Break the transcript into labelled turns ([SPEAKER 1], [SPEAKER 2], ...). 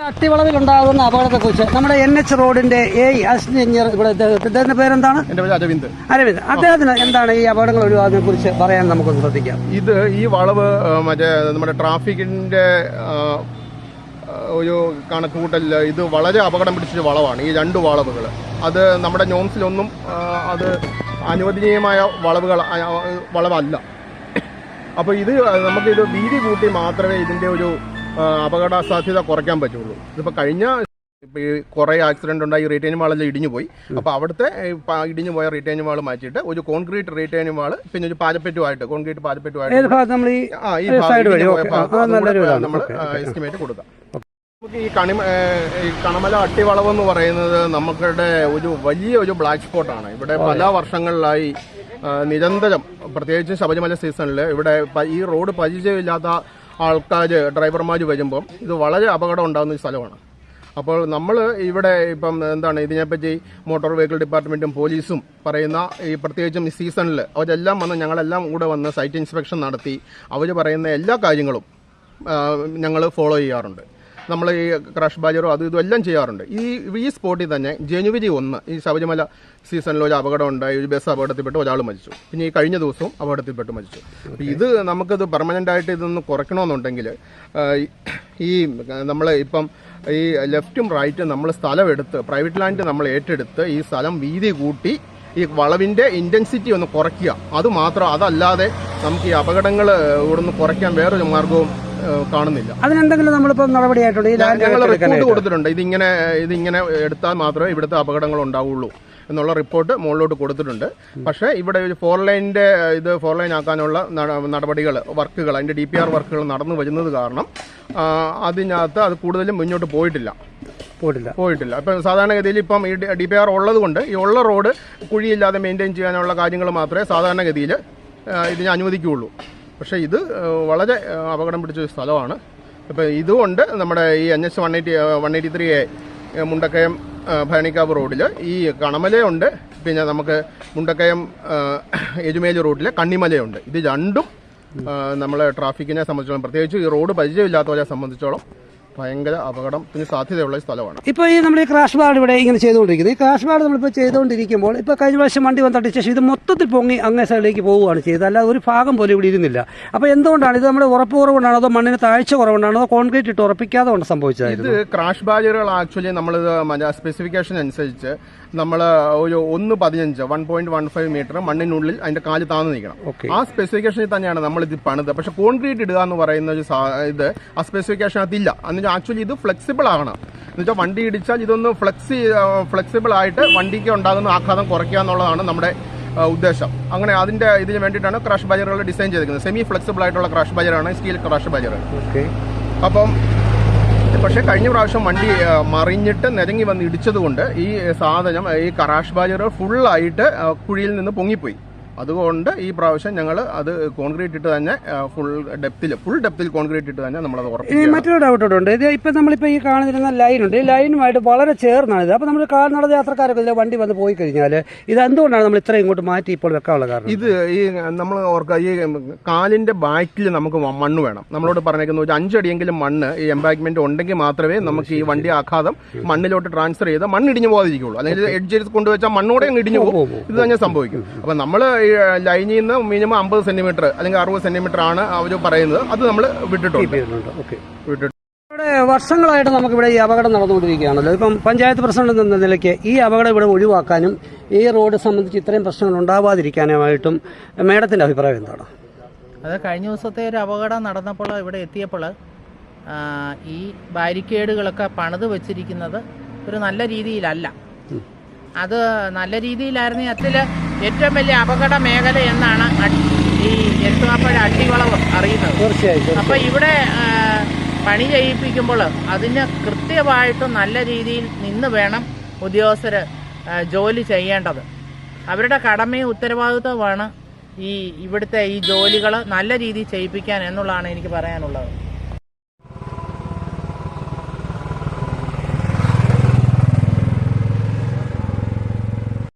[SPEAKER 1] അട്ടിവളവിലുണ്ടാകുന്ന അപകടത്തെക്കുറിച്ച് നമ്മുടെ N H റോഡിന്റെ എ അസിസ്റ്റന്റ് എഞ്ചിനീയർ ഇവിടെ അദ്ദേഹത്തിന്റെ പേരെന്താണ്?
[SPEAKER 2] അരവിന്ദ്.
[SPEAKER 1] അരവിന്ദ്. അദ്ദേഹത്തിന് എന്താണ് ഈ അപകടങ്ങൾ ഒഴിവാക്കുന്നതിനെ കുറിച്ച് പറയാൻ നമുക്കൊന്ന് ശ്രദ്ധിക്കാം.
[SPEAKER 2] ഇത് ഈ വളവ് മറ്റേ നമ്മുടെ ട്രാഫിക്കിന്റെ ഒരു കണക്കുകൂട്ടലിൽ ഇത് വളരെ അപകടം പിടിച്ചൊരു വളവാണ് ഈ രണ്ട് വളവുകൾ അത് നമ്മുടെ നോംസിലൊന്നും അത് അനുവദനീയമായ വളവുകൾ വളവല്ല. അപ്പോൾ ഇത് നമുക്ക് ഇത് വീതി കൂട്ടി മാത്രമേ ഇതിന്റെ ഒരു അപകട സാധ്യത കുറയ്ക്കാൻ പറ്റുള്ളൂ. ഇതിപ്പോൾ കഴിഞ്ഞ ഇപ്പോൾ ഈ കുറേ ആക്സിഡന്റ് ഉണ്ടായി റീറ്റൈൻ വാളെല്ലാം ഇടിഞ്ഞു പോയി. അപ്പോൾ അവിടുത്തെ ഇടിഞ്ഞു പോയ റീറ്റൈൻ വാൾ മാറ്റിയിട്ട് ഒരു കോൺക്രീറ്റ് റീറ്റൈൻ വാൾ പിന്നെ ഒരു പാരപ്പറ്റുമായിട്ട് കോൺക്രീറ്റ്
[SPEAKER 1] നമ്മൾ
[SPEAKER 2] ആ, ഈ. നമ്മൾ. എസ്റ്റിമേറ്റ് കൊടുക്കാം. നമുക്ക് ഈ കണിമ ഈ കണമല അട്ടിവളവ് എന്ന് പറയുന്നത് നമുക്കിടെ ഒരു വലിയ ഒരു ബ്ലാക്ക് സ്പോട്ടാണ് ഇവിടെ പല വർഷങ്ങളിലായി നിരന്തരം പ്രത്യേകിച്ച് ശബരിമല സീസണിൽ ഇവിടെ ഈ റോഡ് പരിചയമില്ലാത്ത ആൾക്കാർ ഡ്രൈവർമാർ വരുമ്പം ഇത് വളരെ അപകടം ഉണ്ടാകുന്ന ഒരു സ്ഥലമാണ്. അപ്പോൾ നമ്മൾ ഇവിടെ ഇപ്പം എന്താണ് ഇതിനെപ്പറ്റി മോട്ടോർ വെഹിക്കിൾ ഡിപ്പാർട്ട്മെന്റും പോലീസും പറയുന്ന ഈ പ്രത്യേകിച്ചും ഈ സീസണിൽ അവരെല്ലാം വന്ന് ഞങ്ങളെല്ലാം കൂടെ വന്ന് സൈറ്റ് ഇൻസ്പെക്ഷൻ നടത്തി അവർ പറയുന്ന എല്ലാ കാര്യങ്ങളും ഞങ്ങൾ ഫോളോ ചെയ്യാറുണ്ട്. നമ്മൾ ഈ ക്രാഷ് ബാജറോ അതും ഇതെല്ലാം ചെയ്യാറുണ്ട്. ഈ ഈ സ്പോട്ടിൽ തന്നെ ജനുവരി ഒന്ന് ഈ ശബരിമല സീസണിൽ ഒരു അപകടം ഉണ്ടായി ഒരു ബസ് അപകടത്തിൽപ്പെട്ട് ഒരാൾ മരിച്ചു. പിന്നെ ഈ കഴിഞ്ഞ ദിവസവും അപകടത്തിൽപ്പെട്ട് മരിച്ചു. അപ്പോൾ ഇത് നമുക്കത് പെർമനന്റ് ആയിട്ട് ഇതൊന്ന് കുറയ്ക്കണമെന്നുണ്ടെങ്കിൽ ഈ നമ്മൾ ഇപ്പം ഈ ലെഫ്റ്റും റൈറ്റും നമ്മൾ സ്ഥലം എടുത്ത് പ്രൈവറ്റ് ലാൻഡ് നമ്മൾ ഏറ്റെടുത്ത് ഈ സ്ഥലം വീതി കൂട്ടി ഈ വളവിന്റെ ഇന്റൻസിറ്റി ഒന്ന് കുറയ്ക്കുക. അതുമാത്രം അതല്ലാതെ നമുക്ക് ഈ അപകടങ്ങൾ ഇവിടെ നിന്ന് കുറയ്ക്കാൻ വേറൊരു മാർഗവും കാണുന്നില്ല.
[SPEAKER 1] അതിനെന്തെങ്കിലും നമ്മളിപ്പോ നടപടിയായിട്ടുണ്ട്? ഈ ലാൻഡ്
[SPEAKER 2] ഞങ്ങൾ റിപ്പോർട്ട്
[SPEAKER 1] ഏറ്റെടുക്കാനായിട്ട്.
[SPEAKER 2] കൊടുത്തിട്ടുണ്ട്. ഇതിങ്ങനെ ഇതിങ്ങനെ എടുത്താൽ മാത്രമേ ഇവിടുത്തെ അപകടങ്ങൾ ഉണ്ടാവുള്ളൂ എന്നുള്ള റിപ്പോർട്ട് മുകളിലോട്ട് കൊടുത്തിട്ടുണ്ട്. പക്ഷേ ഇവിടെ ഫോർ ലൈനിന്റെ ഇത് ഫോർ ലൈൻ ആക്കാനുള്ള നടപടികൾ വർക്കുകൾ അതിന്റെ ഡി പി ആർ വർക്കുകൾ നടന്നു വരുന്നത് കാരണം അതിനകത്ത് അത് കൂടുതലും മുന്നോട്ട് പോയിട്ടില്ല.
[SPEAKER 1] പോയിട്ടില്ല.
[SPEAKER 2] പോയിട്ടില്ല. ഇപ്പം സാധാരണഗതിയിൽ ഇപ്പം ഈ ഡി പി ആർ ഉള്ളത് കൊണ്ട് ഈ ഉള്ള റോഡ് കുഴിയില്ലാതെ മെയിന്റെയിൻ ചെയ്യാനുള്ള കാര്യങ്ങൾ മാത്രമേ സാധാരണഗതിയിൽ ഇതിനെ അനുവദിക്കുകയുള്ളൂ. പക്ഷേ ഇത് വളരെ അപകടം പിടിച്ച ഒരു സ്ഥലമാണ്. ഇപ്പം ഇതുകൊണ്ട് നമ്മുടെ ഈ N H one eighty one eighty three A Mundakayam Bharanikavu റോഡിൽ ഈ കണമലയുണ്ട് പിന്നെ നമുക്ക് മുണ്ടക്കയം എരുമേലി റോഡിൽ കണ്ണിമലയുണ്ട് ഇത് രണ്ടും നമ്മളെ ട്രാഫിക്കിനെ സംബന്ധിച്ചോളം പ്രത്യേകിച്ച് ഈ റോഡ് പരിചയമില്ലാത്തവരെ സംബന്ധിച്ചോളം ഭയങ്കര അപകടത്തിന് സാധ്യതയുള്ള സ്ഥലമാണ്.
[SPEAKER 1] ഇപ്പോൾ ഈ നമ്മൾ ഈ ക്രാഷ് ബാർഡ് ഇവിടെ ഇങ്ങനെ ചെയ്തുകൊണ്ടിരിക്കുന്നത് ഈ ക്രാഷ് ബാർഡ് നമ്മളിപ്പോൾ ചെയ്തുകൊണ്ടിരിക്കുമ്പോൾ ഇപ്പോൾ കഴിഞ്ഞ പ്രാവശ്യം വണ്ടി വന്നിട്ട് ശേഷം ഇത് മൊത്തത്തിൽ പൊങ്ങി അങ്ങേ സൈഡിലേക്ക് പോവുകയാണ് ചെയ്തത്. അല്ലാതെ ഒരു ഭാഗം പോലും ഇവിടെ ഇരുന്നില്ല. അപ്പോൾ എന്തുകൊണ്ടാണ് ഇത് നമ്മുടെ ഉറപ്പ് കുറവുകൊണ്ടാണോ അതോ മണ്ണിന് താഴ്ച കുറവുകൊണ്ടാണോ അതോ കോൺക്രീറ്റ് ഇട്ട് ഉറപ്പിക്കാതെ കൊണ്ട് സംഭവിച്ചത്
[SPEAKER 2] ഇത് ക്രാഷ് ബാരിയറുകൾ ആക്ച്വലി നമ്മൾ സ്പെസിഫിക്കേഷൻ അനുസരിച്ച് നമ്മൾ ഒരു ഒന്ന് പതിനഞ്ച് one point one five metre മണ്ണിനുള്ളിൽ അതിന്റെ കാൽ താന്ന് നിൽക്കണം. ആ സ്പെസിഫിക്കേഷനിൽ തന്നെയാണ് നമ്മൾ ഇത് പണിത്. പക്ഷെ കോൺക്രീറ്റ് ഇടുക എന്ന് പറയുന്ന ഒരു ഇത് ആ സ്പെസിഫിക്കേഷൻ ഇല്ല എന്നുവെച്ചാൽ ആക്ച്വലി ഇത് ഫ്ലെക്സിബിൾ ആകണം എന്നുവെച്ചാൽ വണ്ടി ഇടിച്ചാൽ ഇതൊന്ന് ഫ്ലെക്സി ഫ്ലെക്സിബിൾ ആയിട്ട് വണ്ടിക്ക് ഉണ്ടാകുന്ന ആഘാതം കുറയ്ക്കുക എന്നുള്ളതാണ് നമ്മുടെ ഉദ്ദേശം. അങ്ങനെ അതിന്റെ ഇതിന് വേണ്ടിയിട്ടാണ് ക്രാഷ് ബജറുകൾ ഡിസൈൻ ചെയ്തിരിക്കുന്നത്. സെമി ഫ്ലെക്സിബിൾ ആയിട്ടുള്ള ക്രാഷ് ബജറാണ് സ്റ്റീൽ ക്രാഷ് ബജർ
[SPEAKER 1] ഓക്കെ
[SPEAKER 2] അപ്പം പക്ഷേ കഴിഞ്ഞ പ്രാവശ്യം വണ്ടി മറിഞ്ഞിട്ട് നിരങ്ങി വന്ന് ഇടിച്ചതുകൊണ്ട് ഈ സാധനം ഈ കറാഷ് ബാജർ ഫുള്ളായിട്ട് കുഴിയിൽ നിന്ന് പൊങ്ങിപ്പോയി. അതുകൊണ്ട് ഈ പ്രാവശ്യം ഞങ്ങൾ അത് കോൺക്രീറ്റ് ഇട്ട് തന്നെ ഫുൾ ഡെപ്തിൽ ഫുൾ ഡെപ്തിൽ കോൺക്രീറ്റ് ഇട്ട് തന്നെ നമ്മളത്
[SPEAKER 1] ഇനി
[SPEAKER 2] ഉറപ്പിക്കുക
[SPEAKER 1] മറ്റൊരു ഡൗട്ട് ഉണ്ട്. ഇത് ഇപ്പം നമ്മളിപ്പോൾ ഈ കാണുന്നിരുന്ന ലൈനുണ്ട് ഈ ലൈനുമായിട്ട് വളരെ ചേർന്നാണ് ഇത്. അപ്പോൾ നമ്മൾ കാൽനട യാത്രക്കാരൊക്കെ ഇതിലെ വണ്ടി വന്ന് പോയി കഴിഞ്ഞാൽ ഇത് എന്തുകൊണ്ടാണ് നമ്മൾ ഇത്രയും ഇങ്ങോട്ട് മാറ്റി ഇപ്പോൾ വെക്കാനുള്ള കാരണം?
[SPEAKER 2] ഇത് ഈ നമ്മൾ ഓർക്കുക ഈ കാലിന്റെ ബാക്കിൽ നമുക്ക് മണ്ണ് വേണം. നമ്മളോട് പറഞ്ഞേക്കുന്ന ഒരു അഞ്ചടിയെങ്കിലും മണ്ണ് ഈ എംബാക്ക്മെന്റ് ഉണ്ടെങ്കിൽ മാത്രമേ നമുക്ക് ഈ വണ്ടി ആഘാതം മണ്ണിലോട്ട് ട്രാൻസ്ഫർ ചെയ്ത് മണ്ണിടിഞ്ഞു പോകാതിരിക്കുള്ളൂ അല്ലെങ്കിൽ എഡ്ജ് കൊണ്ടുവച്ചാൽ മണ്ണോടെ അങ്ങ് ഇടിഞ്ഞു പോകും. ഇത് തന്നെ സംഭവിക്കും. അപ്പൊ നമ്മൾ ലൈനിൽ നിന്ന് മിനിമം അമ്പത് സെന്റിമീറ്റർ അല്ലെങ്കിൽ അറുപത് സെന്റിമീറ്റർ ആണ് അവർ പറയുന്നത്. അത് നമ്മൾ വിട്ടിട്ടുണ്ട്.
[SPEAKER 1] ഇവിടെ വർഷങ്ങളായിട്ട് നമുക്കിവിടെ ഈ അപകടം നടന്നുകൊണ്ടിരിക്കുകയാണല്ലോ. ഇപ്പം പഞ്ചായത്ത് പ്രസിഡന്റ് എന്ന നിലയ്ക്ക് ഈ അപകടം ഇവിടെ ഒഴിവാക്കാനും ഈ റോഡ് സംബന്ധിച്ച് ഇത്രയും പ്രശ്നങ്ങൾ ഉണ്ടാവാതിരിക്കാനുമായിട്ടും മേഡത്തിന്റെ അഭിപ്രായം എന്താണ്?
[SPEAKER 3] അത് കഴിഞ്ഞ ദിവസത്തെ ഒരു അപകടം നടന്നപ്പോൾ ഇവിടെ എത്തിയപ്പോൾ ഈ ബാരിക്കേഡുകളൊക്കെ പണിത് വെച്ചിരിക്കുന്നത് ഒരു നല്ല രീതിയിലല്ല. അത് നല്ല രീതിയിലായിരുന്നു. അതിൽ ഏറ്റവും വലിയ അപകട മേഖല എന്നാണ് ഈ എട്ടുമാപ്പഴ അട്ടിവളവ് അറിയുന്നത്.
[SPEAKER 1] തീർച്ചയായും
[SPEAKER 3] അപ്പോൾ ഇവിടെ പണി ചെയ്യിപ്പിക്കുമ്പോൾ അതിന് കൃത്യമായിട്ട് നല്ല രീതിയിൽ നിന്ന് വേണം ഉദ്യോഗസ്ഥർ ജോലി ചെയ്യേണ്ടത്. അവരുടെ കടമയും ഉത്തരവാദിത്വമാണ് ഈ ഇവിടുത്തെ ഈ ജോലികൾ നല്ല രീതിയിൽ ചെയ്യിപ്പിക്കാൻ എന്നുള്ളതാണ് എനിക്ക് പറയാനുള്ളത്.